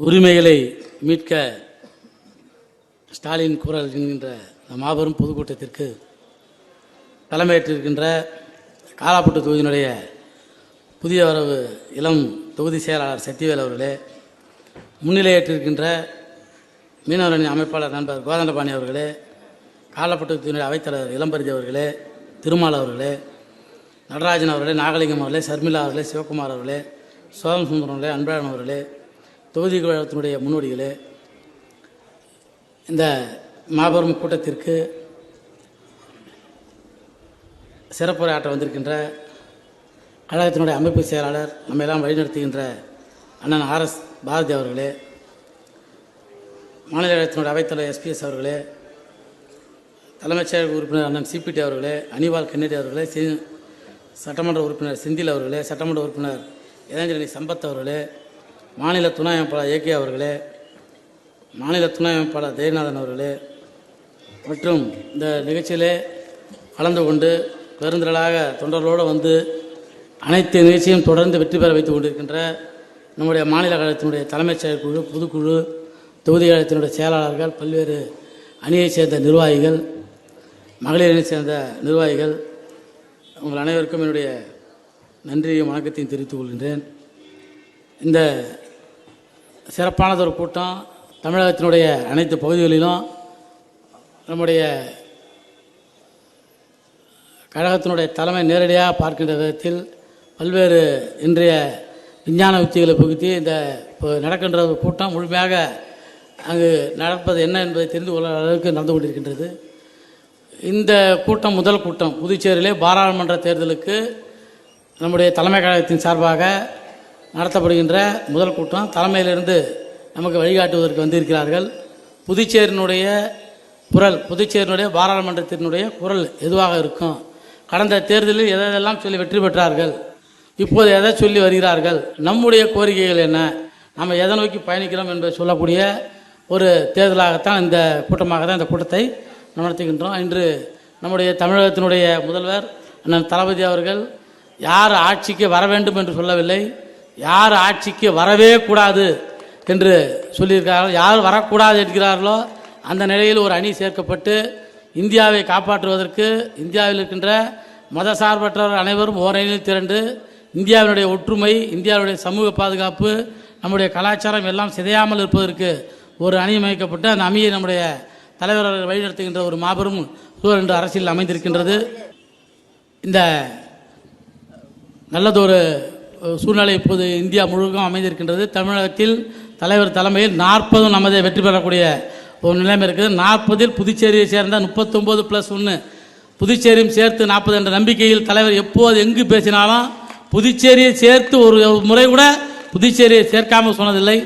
உரிமைகளை மீட்க ஸ்டாலின் குரல் என்கின்ற மாபெரும் பொதுக்கூட்டத்திற்கு தலைமையேற்றிருக்கின்ற காலாப்பட்டு தொகுதியினுடைய புதிய வரவு இளம் தொகுதி செயலாளர் சத்தியவேல் அவர்களே முன்னிலையேற்றிருக்கின்ற மீனவரணி அமைப்பாளர் நண்பர் கோதண்டபாணி அவர்களே காலாப்பட்டு தொகுதியினுடைய அவைத்தலைவர் இளம்பரிதி அவர்களே திருமால் அவர்களே நடராஜன் அவர்களே நாகலிங்கம் அவர்களே சர்மிளா அவர்களே சிவகுமார் அவர்களே சோதம் சுந்தரம் அவர்களே அன்பழகன் அவர்களே தொகுதி கழகத்தினுடைய முன்னோடிகளே இந்த மாபெரும் கூட்டத்திற்கு சிறப்புரையாற்ற வந்திருக்கின்ற கழகத்தினுடைய அமைப்பு செயலாளர் நம்ம எல்லாம் வழிநடத்துகின்ற அண்ணன் ஆர்எஸ் பாரதி அவர்களே மாநில கழகத்தினுடைய அவைத்தலைவர் எஸ்பிஎஸ் அவர்களே தலைமைச் செயலக உறுப்பினர் அண்ணன் சிபிடி அவர்களே அனிவால் கன்னடி அவர்களே சி சட்டமன்ற உறுப்பினர் செந்தில் அவர்களே சட்டமன்ற உறுப்பினர் இளைஞரணி சம்பத் அவர்களே மாநில துணை அமைப்பாளர் ஏகே அவர்களே மாநில துணை அமைப்பாளர் ஜெயநாதன் அவர்களே மற்றும் இந்த நிகழ்ச்சியிலே கலந்து கொண்டு பெருந்திரளாக தொண்டர்களோடு வந்து அனைத்து நிகழ்ச்சியும் தொடர்ந்து வெற்றி பெற வைத்துக் கொண்டிருக்கின்ற நம்முடைய மாநில கழகத்தினுடைய தலைமைச் செயற்குழு பொதுக்குழு தொகுதி கழகத்தினுடைய செயலாளர்கள் பல்வேறு அணியைச் சேர்ந்த நிர்வாகிகள் மகளிரைச் சேர்ந்த நிர்வாகிகள் உங்கள் அனைவருக்கும் என்னுடைய நன்றியையும் வணக்கத்தையும் தெரிவித்துக் கொள்கின்றேன். இந்த சிறப்பானதொரு கூட்டம் தமிழகத்தினுடைய அனைத்து பகுதிகளிலும் நம்முடைய கழகத்தினுடைய தலைமை நேரடியாக பார்க்கின்ற விதத்தில் பல்வேறு இன்றைய விஞ்ஞான உத்திகளை புகுத்தி இந்த இப்போ நடக்கின்ற ஒரு கூட்டம் முழுமையாக அங்கு நடப்பது என்ன என்பதை தெரிந்து கொள்ள அளவுக்கு நடந்து கொண்டிருக்கின்றது. இந்த கூட்டம் முதல் கூட்டம் புதுச்சேரியிலே பாராளுமன்ற தேர்தலுக்கு நம்முடைய தலைமை கழகத்தின் சார்பாக நடத்தப்படுகின்ற முதல் கூட்டம் தலைமையிலிருந்து நமக்கு வழிகாட்டுவதற்கு வந்திருக்கிறார்கள். புதுச்சேரியினுடைய குரல் புதுச்சேரியினுடைய பாராளுமன்றத்தினுடைய குரல் எதுவாக இருக்கும்? கடந்த தேர்தலில் எதெல்லாம் சொல்லி வெற்றி பெற்றார்கள்? இப்போது எதை சொல்லி வருகிறார்கள்? நம்முடைய கோரிக்கைகள் என்ன? நம்ம எதை நோக்கி பயணிக்கிறோம் என்பதை சொல்லக்கூடிய ஒரு தேர்தலாகத்தான் இந்த கூட்டமாக தான் இந்த கூட்டத்தை நடத்துகின்றோம். இன்று நம்முடைய தமிழகத்தினுடைய முதல்வர் அண்ணன் தளபதி அவர்கள் யார் ஆட்சிக்கு வர வேண்டும் என்று சொல்லவில்லை. யார் ஆட்சிக்கு வரவே கூடாது என்று சொல்லியிருக்கிறார்கள். யார் வரக்கூடாது என்கிறார்களோ அந்த நிலையில் ஒரு அணி சேர்க்கப்பட்டு இந்தியாவை காப்பாற்றுவதற்கு இந்தியாவில் இருக்கின்ற மதசார்பற்றவர் அனைவரும் ஓரணியில் திரண்டு இந்தியாவினுடைய ஒற்றுமை இந்தியாவுடைய சமூக பாதுகாப்பு நம்முடைய கலாச்சாரம் எல்லாம் சிதையாமல் இருப்பதற்கு ஒரு அணி அமைக்கப்பட்டு அந்த அணியை நம்முடைய தலைவர் வழிநடத்துகின்ற ஒரு மாபெரும் சூழல் என்று அரசியல் அமைந்திருக்கின்றது. இந்த நல்லதொரு சூழ்நிலை இப்போது இந்தியா முழுவதும் அமைந்திருக்கின்றது. தமிழகத்தில் தலைவர் தலைமையில் நாற்பதும் நமது வெற்றி பெறக்கூடிய ஒரு நிலைமை இருக்குது. நாற்பதில் புதுச்சேரியை சேர்ந்த முப்பத்தொம்போது ப்ளஸ் ஒன்று புதுச்சேரியும் சேர்த்து நாற்பது என்ற நம்பிக்கையில் தலைவர் எப்போது எங்கு பேசினாலும் புதுச்சேரியை சேர்த்து ஒரு முறை கூட புதுச்சேரியை சேர்க்காமல் சொன்னதில்லை.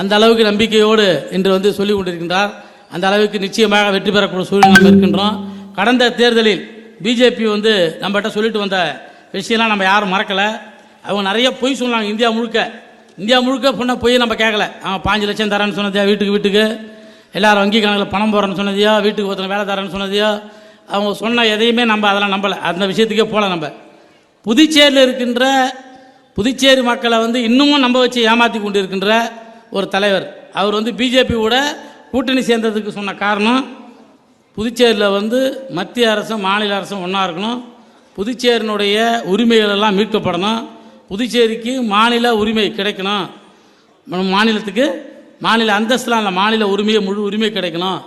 அந்த அளவுக்கு நம்பிக்கையோடு இன்று வந்து சொல்லிக் கொண்டிருக்கின்றார். அந்த அளவுக்கு நிச்சயமாக வெற்றி பெறக்கூடிய சூழ்நிலை நம்ம இருக்கின்றோம். கடந்த தேர்தலில் பிஜேபி வந்து நம்மகிட்ட சொல்லிட்டு வந்த விஷயம்லாம் நம்ம யாரும் மறக்கலை. அவங்க நிறைய பொய் சொன்னாங்க இந்தியா முழுக்க. இந்தியா முழுக்க பொண்ணை பொய் நம்ம கேட்கல. அவன் பாஞ்சு லட்சம் தரேன்னு சொன்னதியா வீட்டுக்கு வீட்டுக்கு? எல்லாரும் வங்கி கணக்கில் பணம் போடுறேன்னு சொன்னதையோ வீட்டுக்கு ஒருத்தனை வேலை தரேன்னு சொன்னதையோ? அவங்க சொன்ன எதையுமே நம்ம அதெல்லாம் நம்பலை. அந்த விஷயத்துக்கே போகல நம்ம. புதுச்சேரியில் இருக்கின்ற புதுச்சேரி மக்களை வந்து இன்னமும் நம்ப வச்சு ஏமாற்றி கொண்டு இருக்கின்ற ஒரு தலைவர். அவர் வந்து பிஜேபியோட கூட்டணி சேர்ந்ததுக்கு சொன்ன காரணம் புதுச்சேரியில் வந்து மத்திய அரசும் மாநில அரசும் ஒன்றா இருக்கணும். புதுச்சேரியினுடைய உரிமைகள் எல்லாம் மீட்கப்படணும். புதுச்சேரிக்கு மாநில உரிமை கிடைக்கணும். நம்ம மாநிலத்துக்கு மாநில அந்தஸ்துலாம் இல்லை மாநில உரிமையை முழு உரிமை கிடைக்கணும்.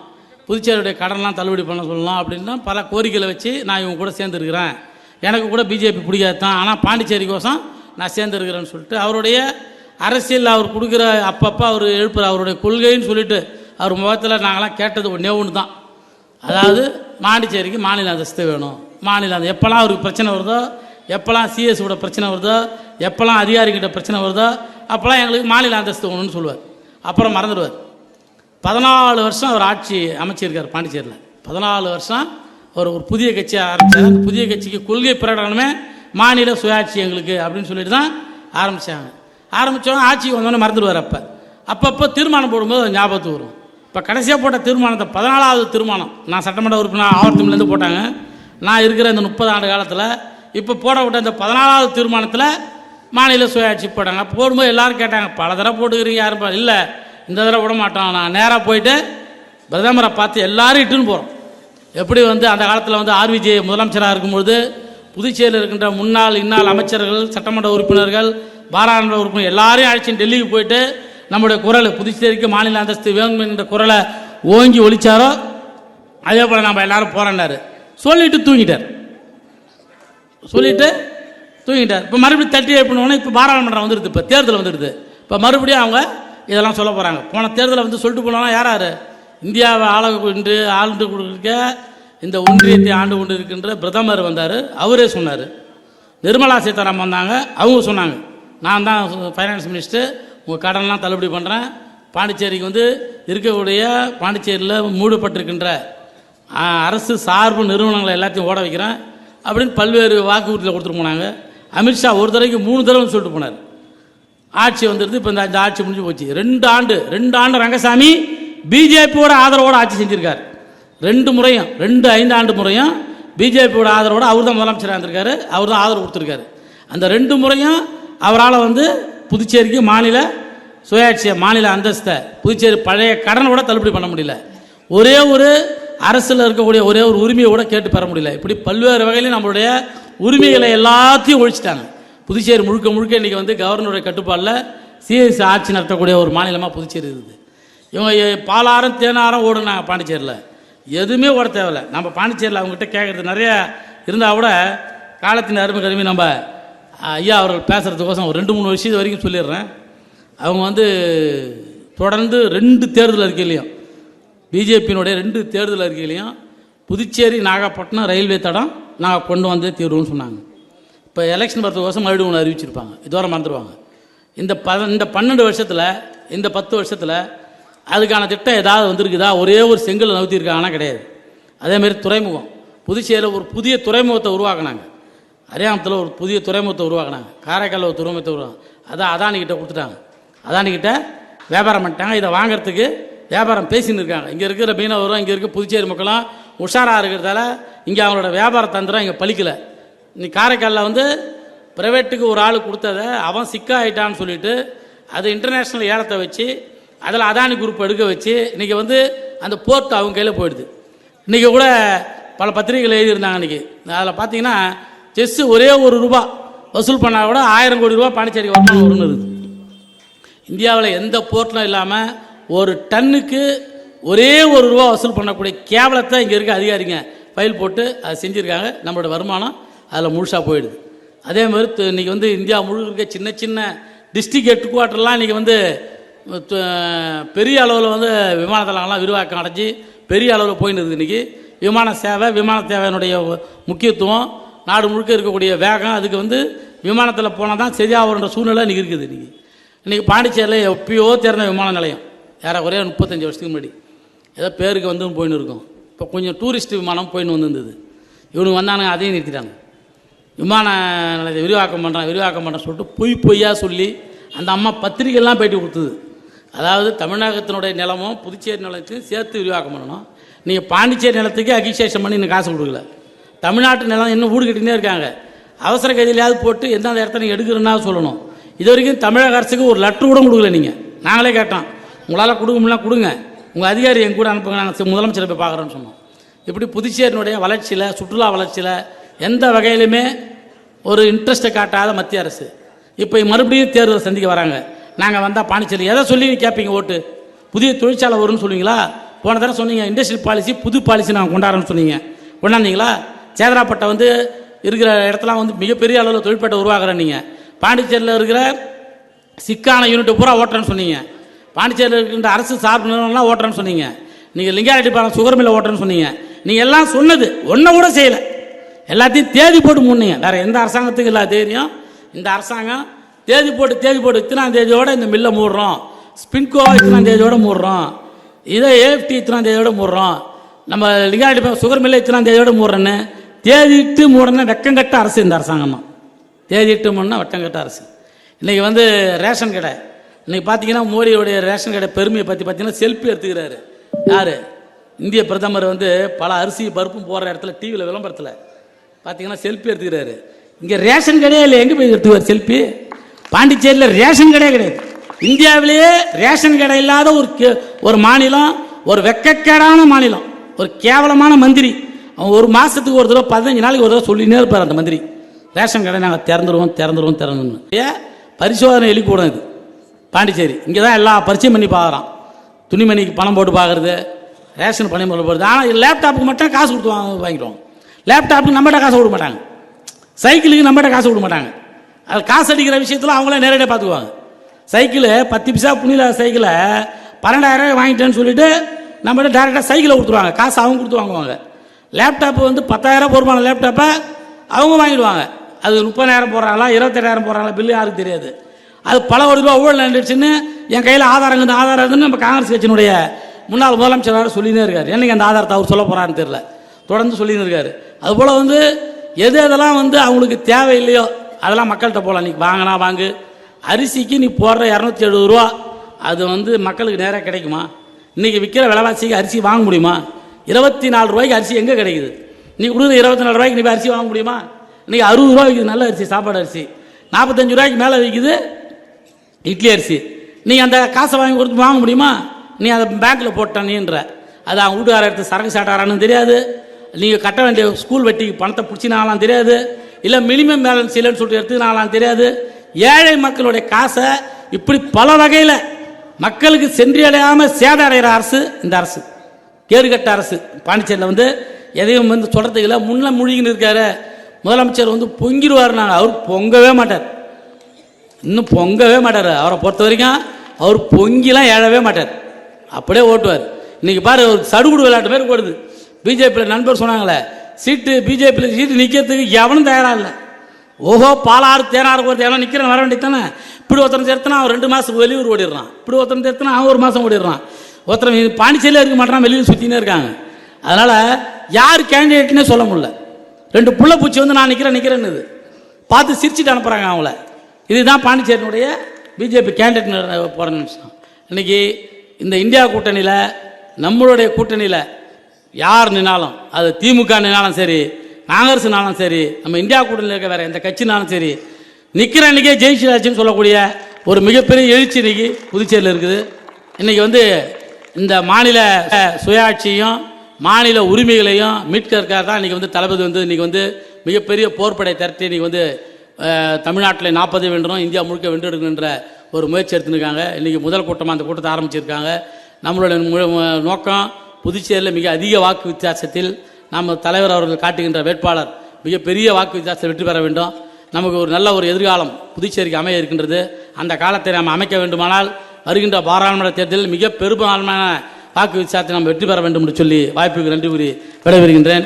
புதுச்சேரியுடைய கடன்லாம் தள்ளுபடி பண்ண சொல்லலாம் அப்படின்னா பல கோரிக்கைகளை வச்சு நான் இவங்க கூட சேர்ந்துருக்கிறேன். எனக்கு கூட பிஜேபி பிடிக்காது தான். ஆனால் பாண்டிச்சேரி கோசம் நான் சேர்ந்துருக்கிறேன்னு சொல்லிட்டு அவருடைய அரசியல் அவர் கொடுக்குற அப்பப்போ அவர் எழுப்புற அவருடைய கொள்கைன்னு சொல்லிட்டு அவர் முகத்தில் நாங்களாம் கேட்டது ஒன்றே ஒன்று தான் அதாவது பாண்டிச்சேரிக்கு மாநில அந்தஸ்து வேணும். மாநில அந்த எப்போல்லாம் அவருக்கு பிரச்சனை வருதோ எப்போல்லாம் சிஎஸோட பிரச்சனை வருதோ? எப்போல்லாம் அதிகாரிகிட்ட பிரச்சனை வருதோ? அப்போல்லாம் எங்களுக்கு மாநில அந்தஸ்து வேணும்னு சொல்லுவார். அப்புறம் மறந்துடுவார். பதினாலு வருஷம் அவர் ஆட்சி அமைச்சிருக்கார் பாண்டிச்சேரியில். பதினாலு வருஷம் அவர் ஒரு புதிய கட்சியை ஆரம்பித்தார் புதிய கட்சிக்கு கொள்கை பிரகடனமே மாநில சுயாட்சி எங்களுக்கு அப்படின்னு சொல்லிட்டு தான் ஆரம்பித்தாங்க ஆரம்பித்தவங்க ஆட்சிக்கு வந்தோடனே மறந்துடுவார் அப்போ. அப்பப்போ தீர்மானம் போடும்போது ஞாபகத்துக்கு வரும். இப்போ கடைசியாக போட்ட தீர்மானத்தை பதினாலாவது தீர்மானம் நான் சட்டமன்ற உறுப்பினர் ஆவர்த்தமிலேருந்து போட்டாங்க. நான் இருக்கிற இந்த முப்பது ஆண்டு காலத்தில் இப்போ போடப்பட்ட இந்த பதினாலாவது தீர்மானத்தில் மாநில சுயாட்சி போட்டாங்க. போடும்போது எல்லாரும் கேட்டாங்க பல தடவை போட்டுக்கிறீங்க யாரும் இல்லை இந்த தடவை விட மாட்டோம். நான் நேராக போயிட்டு பிரதமரை பார்த்து எல்லாரும் இட்டுன்னு போகிறோம் எப்படி வந்து அந்த காலத்தில் வந்து ஆர்விஜே முதலமைச்சராக இருக்கும்பொழுது புதுச்சேரியில் இருக்கின்ற முன்னாள் இன்னாள் அமைச்சர்கள் சட்டமன்ற உறுப்பினர்கள் பாராளுமன்ற உறுப்பினர் எல்லாரையும் அழைச்சின்னு டெல்லிக்கு போயிட்டு நம்முடைய குரல் புதுச்சேரிக்கு மாநில அந்தஸ்து வேணும் என்ற குரலை ஓங்கி ஒழிச்சாரோ அதே போல் நம்ம எல்லாரும் போகிறேன்னாரு சொல்லிட்டு தூங்கிட்டார். சொல்லிட்டு தூங்கிட்டார். இப்போ மறுபடியும் தட்டி எழுப்பினோடனே இப்போ பாராளுமன்றம் வந்துடுது. இப்போ தேர்தல் வந்துடுது. இப்போ மறுபடியும் அவங்க இதெல்லாம் சொல்ல போகிறாங்க போன தேர்தலை வந்து சொல்லிட்டு போனோம்னா யார் யார்? இந்தியாவை ஆள கொண்டு ஆண்டு கொடுக்க இந்த ஒன்றியத்தை ஆண்டு கொண்டு இருக்கின்ற பிரதமர் வந்தார். அவரே சொன்னார். நிர்மலா சீதாராமன் வந்தாங்க. அவங்க சொன்னாங்க. நான் தான் ஃபைனான்ஸ் மினிஸ்டர் உங்கள் கடன்லாம் தள்ளுபடி பண்ணுறேன் பாண்டிச்சேரிக்கு வந்து இருக்கக்கூடிய பாண்டிச்சேரியில் மூடப்பட்டிருக்கின்ற அரசு சார்பு நிறுவனங்களை எல்லாத்தையும் ஓட வைக்கிறேன். அப்படின்னு பல்வேறு வாக்குறுதியில் கொடுத்துட்டு போனாங்க. அமித்ஷா ஒரு தடவைக்கு மூணு தடவை சொல்லிட்டு போனார். ஆட்சி வந்துடுது இப்போ இந்த ஆட்சி முடிஞ்சு போச்சு. ரெண்டு ஆண்டு ரெண்டு ஆண்டு ரங்கசாமி பிஜேபியோட ஆதரவோட ஆட்சி செஞ்சுருக்கார். ரெண்டு முறையும் ரெண்டு ஐந்து ஆண்டு முறையும் பிஜேபியோட ஆதரவோடு அவர் தான் முதலமைச்சராக இருந்திருக்காரு. அவர் தான் ஆதரவு கொடுத்துருக்காரு. அந்த ரெண்டு முறையும் அவரால் வந்து புதுச்சேரிக்கு மாநில சுயாட்சியை மாநில அந்தஸ்தை புதுச்சேரி பழைய கடனை கூட தள்ளுபடி பண்ண முடியல. ஒரே ஒரு அரசில் இருக்கக்கூடிய ஒரே ஒரு உரிமையை கூட கேட்டு பெற முடியல. இப்படி பல்வேறு வகையிலும் நம்மளுடைய உரிமைகளை எல்லாத்தையும் ஒழிச்சிட்டாங்க. புதுச்சேரி முழுக்க முழுக்க இன்றைக்கி வந்து கவர்னருடைய கட்டுப்பாடில் சிஎஸ்சி ஆட்சி நடத்தக்கூடிய ஒரு மாநிலமாக புதுச்சேரி இருக்குது. இவங்க பாலாரம் தேனாரம் ஓடுனாங்க பாண்டிச்சேரியில். எதுவுமே ஓட தேவையில்ல. நம்ம பாண்டிச்சேரியில் அவங்ககிட்ட கேட்குறது நிறைய இருந்தால் கூட காலத்தின் அருமை கருவி நம்ம ஐயா அவர்கள் பேசுகிறதுக்கோசம் ஒரு ரெண்டு மூணு விஷயத்து வரைக்கும் சொல்லிடுறேன். அவங்க வந்து தொடர்ந்து ரெண்டு தேர்தல் அறிக்கையிலையும் பிஜேபியினுடைய ரெண்டு தேர்தல் அறிக்கையிலையும் புதுச்சேரி நாகப்பட்டினம் ரயில்வே தடம் நாங்கள் கொண்டு வந்தே தீர்வுன்னு சொன்னாங்க. இப்போ எலெக்ஷன் வரதுக்கோசம் மறுபடியும் ஒன்று அறிவிச்சிருப்பாங்க. இதுவரை மறந்துடுவாங்க இந்த ப இந்த பன்னெண்டு வருஷத்தில் இந்த பத்து வருஷத்தில் அதுக்கான திட்டம் ஏதாவது வந்திருக்குதா? ஒரே ஒரு செங்கல் நவுத்திருக்காங்கன்னா கிடையாது. அதேமாரி துறைமுகம். புதுச்சேரியில் ஒரு புதிய துறைமுகத்தை உருவாக்குனாங்க. அரியாமத்தில் ஒரு புதிய துறைமுகத்தை உருவாக்குனாங்க. காரைக்காலில் ஒரு துறைமுகத்தை உருவாங்க அதான் அதானிக்கிட்ட கொடுத்துட்டாங்க. அதானிக்கிட்ட வியாபாரம் பண்ணிட்டாங்க. இதை வாங்குறதுக்கு வியாபாரம் பேசின்னு இருக்காங்க. இங்கே இருக்கிற மீனவரும் இங்கே இருக்க புதுச்சேரி மக்களும் உஷாராக இருக்கிறதால இங்கே அவங்களோட வியாபார தந்திரம் இங்கே பழிக்கலை இன்னைக்கு காரைக்காலில் வந்து ப்ரைவேட்டுக்கு ஒரு ஆள் கொடுத்ததை அவன் சிக்காயிட்டான்னு சொல்லிட்டு அது இன்டர்நேஷ்னல் ஏலத்தை வச்சு அதில் அதானி குரூப் எடுக்க வச்சு இன்றைக்கி வந்து அந்த போர்ட் அவங்க கையில் போயிடுது. இன்றைக்கி கூட பல பத்திரிகைகள் எழுதியிருந்தாங்க இன்றைக்கி அதில் பார்த்தீங்கன்னா செஸ்ஸு ஒரே ஒரு ரூபா வசூல் பண்ணால் கூட ஆயிரம் கோடி ரூபா பாண்டிச்சேரிக்கு வருமானம் வரும்னு இருக்குது இந்தியாவில் எந்த போர்ட்டும் இல்லாமல் ஒரு டன்னுக்கு ஒரே ஒரு ரூபா வசூல் பண்ணக்கூடிய கேவலத்தை இங்கே இருக்க அதிகாரிங்க ஃபைல் போட்டு அதை செஞ்சுருக்காங்க. நம்மளோட வருமானம் அதில் முழுசாக போயிடுது. அதே மாதிரி இன்றைக்கி இன்னைக்கு வந்து இந்தியா முழுக்க இருக்க சின்ன சின்ன டிஸ்ட்ரிக்ட் ஹெட் குவார்ட்டர்லாம் இன்றைக்கி வந்து பெரிய அளவில் வந்து விமானத்தலங்கள்லாம் விரிவாக்கம் அடைஞ்சி பெரிய அளவில் போயின்னு இருக்குது இன்றைக்கி விமான சேவை விமான சேவையினுடைய முக்கியத்துவம் நாடு முழுக்க இருக்கக்கூடிய வேகம் அதுக்கு வந்து விமானத்தில் போனால் தான் சரியாக சூழ்நிலை இன்றைக்கி இருக்குது இன்றைக்கி இன்றைக்கி பாண்டிச்சேரியில் எப்பயோ திறந்த விமான நிலையம். ஏறக்குறைய முப்பத்தஞ்சு வருஷத்துக்கு முன்னாடி. ஏதோ பேருக்கு வந்து போயின்னு இருக்கும். இப்போ கொஞ்சம் டூரிஸ்ட் விமானம் போயின்னு வந்துருந்தது. இவனுக்கு வந்தானுங்க அதையும் நிறுத்திட்டாங்க. விமான நிலையத்தை விரிவாக்கம் பண்ணுறான் விரிவாக்கம் பண்ணுறேன் சொல்லிட்டு பொய் பொய்யா சொல்லி அந்த அம்மா பத்திரிகைலாம் போயிட்டு கொடுத்தது. அதாவது தமிழகத்தினுடைய நிலமும் புதுச்சேரி நிலத்தையும் சேர்த்து விரிவாக்கம் பண்ணணும். நீங்கள் பாண்டிச்சேரி நிலத்துக்கே அகிசேஷம் பண்ணி இன்னும் காசு கொடுக்கல. தமிழ்நாட்டு நிலம் இன்னும் வீடு கட்டினே இருக்காங்க. அவசர கதியிலையாவது போட்டு எந்தெந்த இடத்த நீங்கள் எடுக்கிறேன்னா சொல்லணும். இது வரைக்கும் தமிழக அரசுக்கு ஒரு லெட்ரு கூட கொடுக்கல நீங்கள் நாங்களே கேட்டோம். உங்களால் கொடுக்க முடியல கொடுங்க. உங்கள் அதிகாரி என் கூட அனுப்புங்க நாங்கள் முதலமைச்சரை போய் பார்க்குறோன்னு சொன்னோம். இப்படி புதுச்சேரியினுடைய வளர்ச்சியில் சுற்றுலா வளர்ச்சியில் எந்த வகையிலுமே ஒரு இன்ட்ரெஸ்ட்டை காட்டாத மத்திய அரசு. இப்போ மறுபடியும் தேர்தல் சந்திக்க வராங்க. நாங்கள் வந்தால் பாண்டிச்சேரி எதை சொல்லி கேட்பீங்க ஓட்டு? புதிய தொழிற்சாலை வரும்னு சொல்லுவீங்களா? போன தடவை சொன்னீங்க இண்டஸ்ட்ரியல் பாலிசி புது பாலிசி நாங்கள் கொண்டாடுறோம்னு சொன்னீங்க. கொண்டாந்தீங்களா சேதராப்பட்டை வந்து இருக்கிற இடத்துல வந்து மிகப்பெரிய அளவில் தொழிற்பேட்டை உருவாக்குறேன் நீங்கள் பாண்டிச்சேரியில் இருக்கிற சிக்கான யூனிட்டை பூரா ஓட்டுறேன்னு சொன்னீங்க. பாண்டிச்சேரியில் இருக்கின்ற அரசு சார்பு நிறுவனம்லாம் ஓட்டுறேன்னு சொன்னீங்க. நீங்கள் லிங்காரெட்டி பாலம் சுகர் மில்லை ஓட்டுறேன்னு சொன்னீங்க. நீங்கள் எல்லாம் சொன்னது ஒன்றை கூட செய்யலை. எல்லாத்தையும் தேதி போட்டு முன்னீங்க. வேற எந்த அரசாங்கத்துக்கு இல்லாத தைரியம். இந்த அரசாங்கம் தேதி போட்டு தேதி போட்டு இத்தனாம் தேதியோட இந்த மில்லை மூடுறோம். ஸ்பின்கோ இத்தனாம் தேதியோட மூடுறோம். இதை ஏஎஃப்டி இத்தனாம் தேதியோட மூடுறோம். நம்ம லிங்காரெட்டி பாலம் சுகர் மில்லை இத்தனாம் தேதியோட மூடுறேன்னு. தேதிட்டு மூடனே வெக்கங்கட்ட அரசு இந்த அரசாங்கம். தான் தேதிட்டு மூடனா வெக்கங்கட்ட அரசு. இன்றைக்கி வந்து ரேஷன் கடை. இன்றைக்கி பார்த்தீங்கன்னா மோடியோடைய ரேஷன் கடை பெருமையை பற்றி பார்த்தீங்கன்னா செல்ஃபி எடுத்துக்கிறாரு. யார்? இந்திய பிரதமர் வந்து பல அரிசி பருப்பும் போடுற இடத்துல டிவியில் விளம்பரத்தில். பார்த்தீங்கன்னா செல்ஃபி எடுத்துக்கிறாரு. இங்கே ரேஷன் கடையே இல்லை எங்கே போய் எடுத்துக்குவார் செல்ஃபி பாண்டிச்சேரியில் ரேஷன் கடையே கிடையாது. இந்தியாவிலேயே ரேஷன் கடை இல்லாத ஒரு கே- ஒரு மாநிலம் ஒரு வெக்கக்கேடான மாநிலம் ஒரு கேவலமான மந்திரி. அவன் ஒரு மாதத்துக்கு ஒரு தடவை பதினஞ்சு நாளைக்கு ஒரு தடவை சொல்லினே இருப்பார் அந்த மந்திரி. ரேஷன் கடை நாங்கள் திறந்துருவோம் திறந்துருவோம் திறந்துருவோம் பரிசோதனை எலிக்கூடம் இது பாண்டிச்சேரி. இங்கே தான் எல்லா பரிச்சயம் பண்ணி பார்க்குறான். துணிமணிக்கு பணம் போட்டு பார்க்குறது ரேஷன் பணம் போட்டு போகிறது ஆனால் லேப்டாப்புக்கு மட்டும் காசு கொடுத்து வாங்க வாங்கிடுவாங்க லேப்டாப்புக்கு நம்மகிட்ட காசு கொடுக்க மாட்டாங்க. சைக்கிளுக்கு நம்மகிட்ட காசு கொடுக்க மாட்டாங்க. அது காசு அடிக்கிற விஷயத்தில் அவங்களே நேரடியாக பார்த்துக்குவாங்க. சைக்கிள் பத்து பிசா புண்ணியில் சைக்கிளை பன்னெண்டாயிரம் வாங்கிட்டேன்னு சொல்லிட்டு நம்மகிட்ட டேரெக்டாக சைக்கிளை கொடுத்துருவாங்க. காசு அவங்க கொடுத்து வாங்குவாங்க. லேப்டாப்பு வந்து பத்தாயிரம் பொறுப்பான லேப்டாப்பை அவங்க வாங்கிடுவாங்க. அது முப்பதாயிரம் போடுறாங்களா இருபத்தெட்டாயிரம் போடுறாங்களா பில்லு யாருக்கு தெரியாது. அது பல ஒரு ரூபா ஊழல் நடந்துச்சுன்னு என் கையில் ஆதாரம் இந்த ஆதாரம் இருக்குன்னு நம்ம காங்கிரஸ் கட்சியினுடைய முன்னாள் முதலமைச்சர் வேறு சொல்லினே இருக்கார். என்னைக்கு அந்த ஆதாரத்தை அவர் சொல்ல போகிறான்னு தெரியல. தொடர்ந்து சொல்லின்னு இருக்காரு. அதுபோல் வந்து எது எதெல்லாம் வந்து அவங்களுக்கு தேவையில்லையோ அதெல்லாம் மக்கள்கிட்ட போகலாம் நீ வாங்கினா வாங்கு. அரிசிக்கு நீ போடுற இரநூத்தி எழுபது ரூபா அது வந்து மக்களுக்கு நேராக கிடைக்குமா? இன்றைக்கி விற்கிற விலைவாசிக்கு அரிசி வாங்க முடியுமா? இருபத்தி நாலு ரூபாய்க்கு அரிசி எங்கே கிடைக்குது? நீ கொடுக்குற இருபத்தி நாலு ரூபாய்க்கு நீ அரிசி வாங்க முடியுமா? இன்றைக்கி அறுபது ரூபா விற்கிது நல்ல அரிசி சாப்பாடு அரிசி. நாற்பத்தஞ்சு ரூபாய்க்கு மேலே விற்கிது இட்லி அரிசி. நீ அந்த காசை வாங்கி கொடுத்து வாங்க முடியுமா? நீ அதை பேங்க்கில் போட்டானீன்ற அது அவன் வீட்டுக்கார எடுத்து சரக்கு சாட்டாரான்னு தெரியாது. நீங்கள் கட்ட வேண்டிய ஸ்கூல் வட்டிக்கு பணத்தை பிடிச்சினாலாம் தெரியாது. இல்லை மினிமம் பேலன்ஸ் இல்லைன்னு சொல்லிட்டு எடுத்துக்கினாலாம் தெரியாது. ஏழை மக்களுடைய காசை இப்படி பல வகையில் மக்களுக்கு சென்றடையாமல் சேதடைகிற அரசு இந்த அரசு. கேடுகட்ட அரசு. பாண்டிச்சேரியில் வந்து எதையும் வந்து சொல்கிறதுக்கு இல்லை. முன்னே முழுகின்னு இருக்காரு. முதலமைச்சர் வந்து பொங்கிடுவார் நாங்கள் அவர் பொங்கவே மாட்டார். இன்னும் பொங்கவே மாட்டார். அவரை பொறுத்த வரைக்கும் அவர் பொங்கிலாம் எழவே மாட்டார். அப்படியே ஓட்டுவார். இன்னைக்கு பாரு ஒரு சடுகுடு விளையாட்டு மாதிரி ஓடுது. பிஜேபியில் நண்பர் சொன்னாங்களே சீட்டு பிஜேபியில் சீட்டு நிற்கிறதுக்கு எவனும் தயாராக இல்லை. ஓஹோ பாலாறு தேனாறு ஒரு எவன் நிற்கிறேன் வர வேண்டியது தானே இப்படி ஒருத்தன் சேர்த்தனா அவன் ரெண்டு மாதத்துக்கு வெளியூர் ஓடிடுறான். இப்படி ஒருத்தன் சேர்த்தனா அவன் ஒரு மாதம் ஓடிடுறான். ஒருத்தன் பாண்டிச்சேரியில் இருக்க மாட்டான் வெளியூர் சுற்றினே இருக்காங்க. அதனால் யார் கேண்டிடேட்னே சொல்ல முடியல. ரெண்டு புள்ள பூச்சி வந்து நான் நிற்கிறேன் நிற்கிறேன்னு பார்த்து சிரிச்சுட்டு அனுப்புகிறாங்க அவங்கள. இதுதான் பாண்டிச்சேரியினுடைய பிஜேபி கேண்டிடேட் போகிற நிமிஷம். இன்னைக்கு இந்த இந்தியா கூட்டணியில் நம்மளுடைய கூட்டணியில் யார் நின்னாலும் அது திமுக நின்னாலும் சரி காங்கிரஸ்னாலும் சரி நம்ம இந்தியா கூட்டணியில் இருக்க வேறு எந்த கட்சினாலும் சரி நிற்கிற அன்றைக்கே ஜெயிச்சிடாச்சுன்னு சொல்லக்கூடிய ஒரு மிகப்பெரிய எழுச்சி இன்னைக்கு புதுச்சேரியில் இருக்குது. இன்றைக்கி வந்து இந்த மாநில சுயாட்சியும் மாநில உரிமைகளையும் மீட்கிறதுக்காக தான் இன்றைக்கி வந்து தளபதி வந்து இன்றைக்கி வந்து மிகப்பெரிய போர்ப்படை திரட்டி இன்றைக்கி வந்து தமிழ்நாட்டில் நாற்பது வென்றோம் இந்தியா முழுக்க வென்றெடுக்கணுன்ற ஒரு முயற்சி எடுத்துருக்காங்க. இன்றைக்கி முதல் கூட்டமாக அந்த கூட்டத்தை ஆரம்பிச்சிருக்காங்க. நம்மளுடைய நோக்கம் புதுச்சேரியில் மிக அதிக வாக்கு வித்தியாசத்தில் நம்ம தலைவர் அவர்கள் காட்டுகின்ற வேட்பாளர் மிகப்பெரிய வாக்கு வித்தியாசத்தை வெற்றி பெற வேண்டும். நமக்கு ஒரு நல்ல ஒரு எதிர்காலம் புதுச்சேரிக்கு அமைய இருக்கின்றது. அந்த காலத்தை நாம் அமைக்க வேண்டுமானால் வருகின்ற பாராளுமன்ற தேர்தலில் மிக பெரும்பான்மையான வாக்கு வித்தியாசத்தை நாம் வெற்றி பெற வேண்டும் என்று சொல்லி வாய்ப்புக்கு நன்றி கூறி விடைபெறுகின்றேன்.